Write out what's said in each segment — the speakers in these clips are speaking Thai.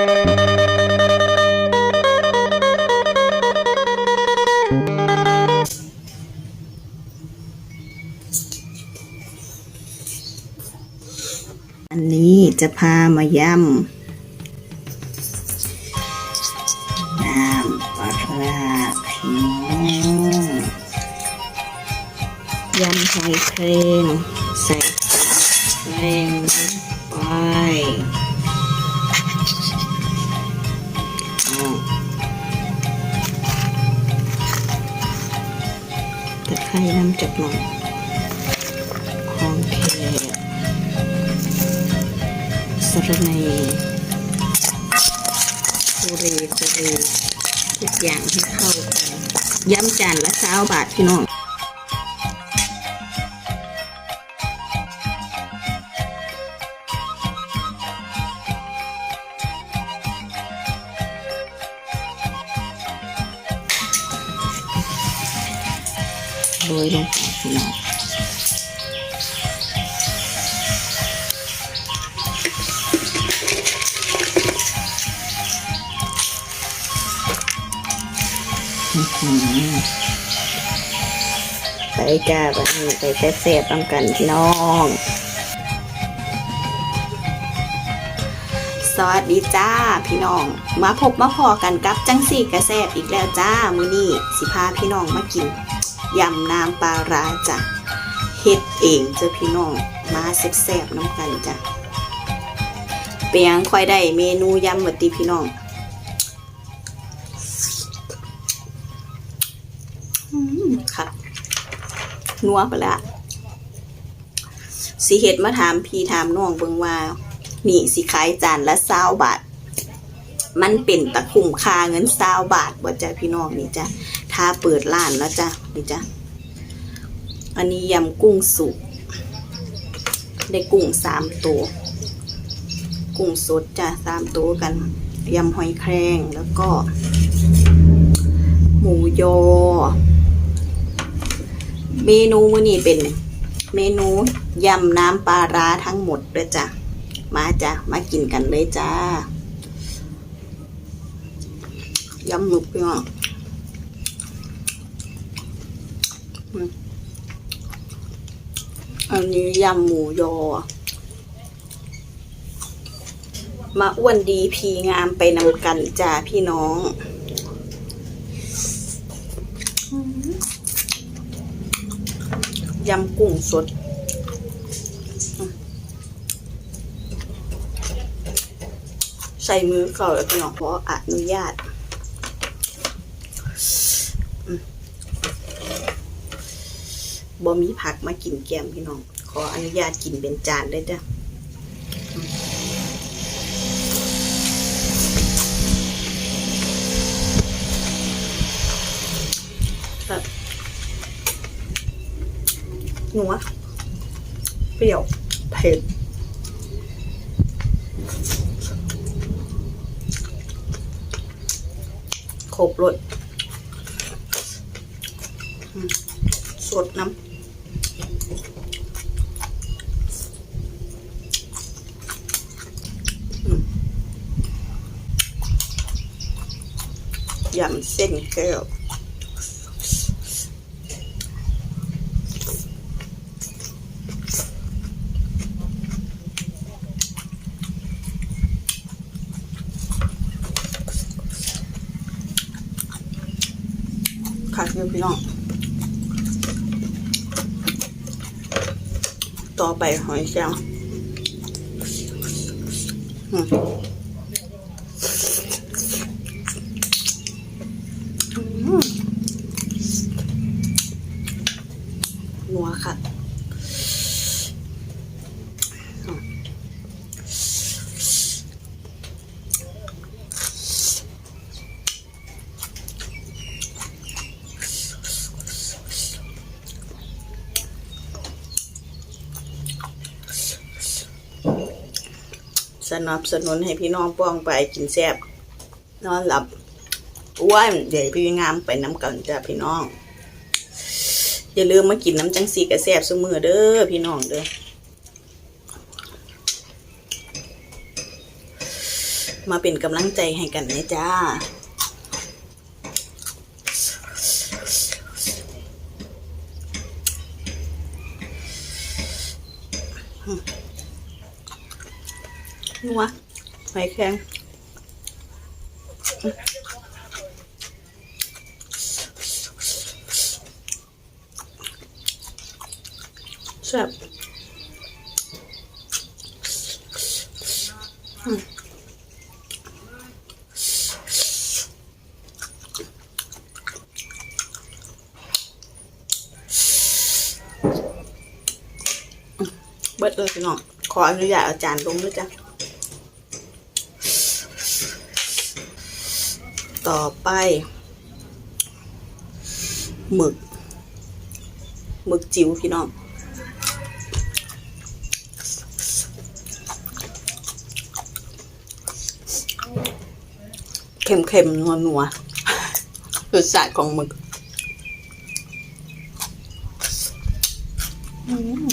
อันนี้จะพามายำน้ำปลาร้าพี่น้องยำหอยแครงใส่แครงไป ไข่น้ำจักหน่อยของแขกสระในโคเรโคเรทุกอย่างให้เข้ากันย้ำจานละสาบาทพี่น้อง ยลงไปพี่น้องไปจ้าวันนี้ไปแต่เสพๆนำกันพี่น้องสวัสดีจ้าพี่น้อง มาพบมาพอกันกับจังสี่กระแซบอีกแล้วจ้ามือนี้สิพาพี่น้องมากิน ยำน้ำปลาร้าจ้ะเฮ็ดเองเจ้าพี่น้องมาแซ่บๆน้ำกันจ้ะเปียงค่อยได้เมนูยำวัติพี่น้องอืมค่ะนัวไปละสิเฮ็ดมาถามพี่ถามน้องเบิงว่า นี่สิขายจานละเศร้าบาท มันเป็นตะคุ้มค่าเงินเศร้าบาทบ่จ้ะพี่น้องนี่จ้ะาเปิดร้านแล้วจ้ะนี่จ้ะอันนี้ยำกุ้งสุกได้กุ้งสามตัว กุ้งสดจ้ะสามตัวกันยำหอยแครงแล้วก็ หมูยอ เมนูมื้อนี้เป็น เมนูยำน้ำปลาร้าทั้งหมดเลยจ้ะมาจ้ะมากินกันเลยจ้ายำหมึกพี่น้อง อืมอันนี้ยำหมูยอ มาอ้วนดีพีงามไปนำกันจ้าพี่น้องยำกุ้งสดใส่มือเขาแล้วพี่น้องเพราะอนุญาตอืม บ่มีผักมากินแกมพี่น้อง ขออนุญาตกินเป็นจานได้จ้ะอืมแบบนัวเปรี้ยวเผ็ดครบรสสดน้ำ ยำเส้นแก้วค่ะเพื่อนพี่น้อง ต่อไปหอยแครงอืมอืมนัวค่ะอืม สนับสนุนให้พี่น้องป้องไปกินแซ่บนอนหลับอ้วนเดี๋ยวพี่งามไปน้ำกันจ้าพี่น้อง อย่าลืมมากินน้ำจังสีกับแซบสมือเด้อพี่น้องเด้อมาเป็นกำลังใจให้กันนะจ้า นัวหอยแครงแซ่บอืมเบิดเลยพี่น้องขออนุญาตเอาจานลงด้วยจ้ะ ต่อไป หมึก หมึกจิ๋วพี่น้องเค็มๆนัวๆรสชาติของหมึกอืม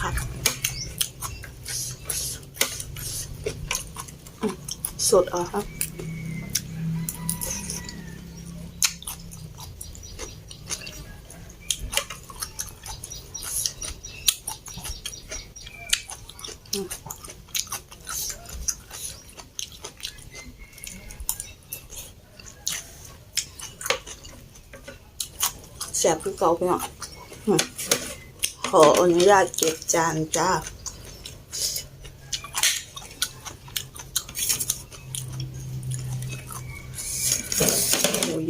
ครับ สดอะครับ แสบคือเก่าพี่น้องขออนุญาตเก็บจานจ้า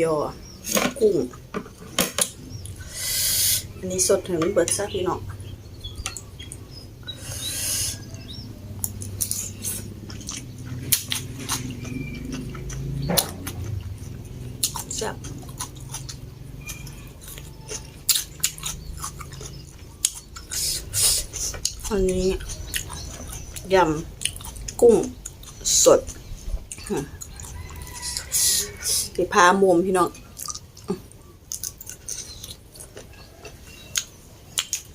ยอ กุ้ง อันนี้สดถึงเบิดซะพี่น้องแซ่บอันนี้ยำกุ้งสด ไปพามุมพี่น้อง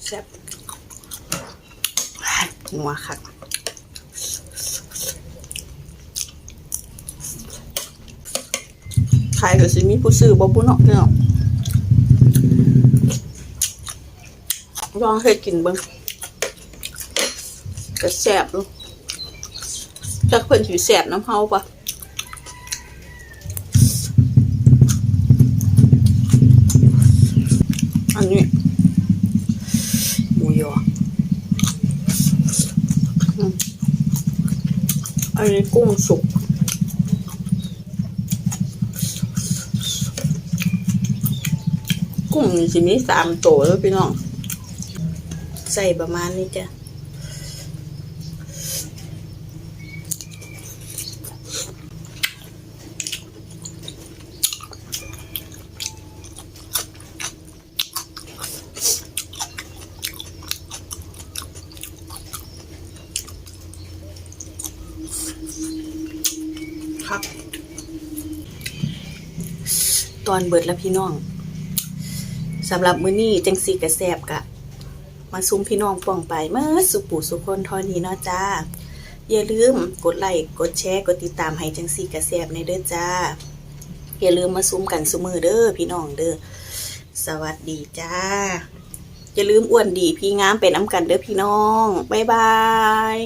แซ่บนัวค่ะขายก็สิมีผู้ซื้อบ่บุเนาะพี่น้องลองเฮ็ดกินเบิ่งก็แซ่บลูกจักเพิ่นสิแซ่บน้ำเฮาปะ อันนี้หมูยออันนี้กุ้งสุกกุ้งนี่สิมีสามตัวแล้วพี่น้อง ใส่ประมาณนี้จ้ะ ครับตอนเบิดแล้วพี่น้องสำหรับมื้อนี้จังสีกระแซบกะ มาซุ้มพี่น้องป่องไปเมื่อสุปูสุคนทอนี้เนาะจ้า อย่าลืมกดไลค์กดแชร์กดติดตามให้จังสีกระแซบในเด้อจ้า อย่าลืมมาซุ้มกันซุมือเด้อพี่น้องเด้อสวัสดีจ้า อย่าลืมอ้วนดีพี่งามเป็นน้ำกันเด้อพี่น้อง บ๊ายบาย